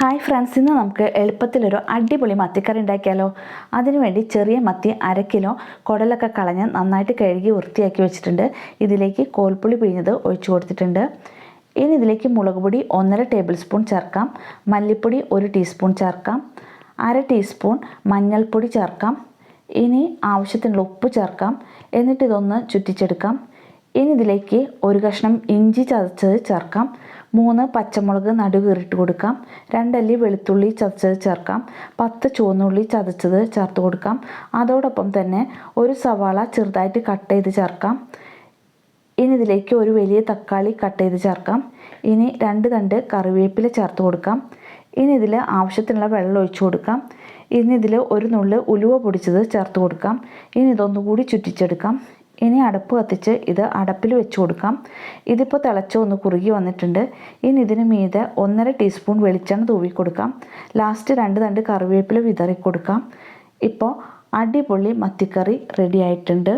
Hi friends ഇന്ന് നമുക്ക് എളുപ്പത്തിലൊരു അടിപൊളി മത്തിക്കറി ഉണ്ടാക്കിയാലോ? അതിനുവേണ്ടി ചെറിയ മത്തി അര കിലോ കുടലൊക്കെ കളഞ്ഞ് നന്നായിട്ട് കഴുകി വൃത്തിയാക്കി വെച്ചിട്ടുണ്ട്. ഇതിലേക്ക് കോൽപ്പുളി പിഴിഞ്ഞത് ഒഴിച്ചു കൊടുത്തിട്ടുണ്ട്. ഇനി ഇതിലേക്ക് മുളക് പൊടി ഒന്നര ടേബിൾ സ്പൂൺ ചേർക്കാം. മല്ലിപ്പൊടി ഒരു ടീസ്പൂൺ ചേർക്കാം. അര ടീസ്പൂൺ മഞ്ഞൾപ്പൊടി ചേർക്കാം. ഇനി ആവശ്യത്തിനുള്ള ഉപ്പ് ചേർക്കാം. എന്നിട്ട് ഇതൊന്ന് ചുറ്റിച്ചെടുക്കാം. ഇനി ഇതിലേക്ക് ഒരു കഷ്ണം ഇഞ്ചി ചതച്ചത് ചേർക്കാം. മൂന്ന് പച്ചമുളക് നടുകീറിട്ട് കൊടുക്കാം. രണ്ടല്ലി വെളുത്തുള്ളി ചതച്ചത് ചേർക്കാം. പത്ത് ചുവന്നുള്ളി ചതച്ചത് ചേർത്ത് കൊടുക്കാം. അതോടൊപ്പം തന്നെ ഒരു സവാള ചെറുതായിട്ട് കട്ട് ചെയ്ത് ചേർക്കാം. ഇനി ഇതിലേക്ക് ഒരു വലിയ തക്കാളി കട്ട് ചെയ്ത് ചേർക്കാം. ഇനി രണ്ട് തണ്ട് കറിവേപ്പില ചേർത്ത് കൊടുക്കാം. ഇനി ഇതിൽ ആവശ്യത്തിനുള്ള വെള്ളം ഒഴിച്ചു കൊടുക്കാം. ഇനി ഇതിൽ ഒരു നുള്ള് ഉലുവ പൊടിച്ചത് ചേർത്ത് കൊടുക്കാം. ഇനി ഇതൊന്നുകൂടി ചുറ്റിച്ചെടുക്കാം. ഇനി അടപ്പ് കത്തിച്ച് ഇത് അടപ്പിൽ വെച്ച് കൊടുക്കാം. ഇതിപ്പോൾ തിളച്ച് ഒന്ന് കുറുകി വന്നിട്ടുണ്ട്. ഇനി ഇതിന് മീതെ ഒന്നര ടീസ്പൂൺ വെളിച്ചെണ്ണ തൂവി കൊടുക്കാം. ലാസ്റ്റ് രണ്ട് തണ്ട് കറിവേപ്പില വിതറി കൊടുക്കാം ഇപ്പോൾ അടിപൊളി മത്തിക്കറി റെഡി ആയിട്ടുണ്ട്.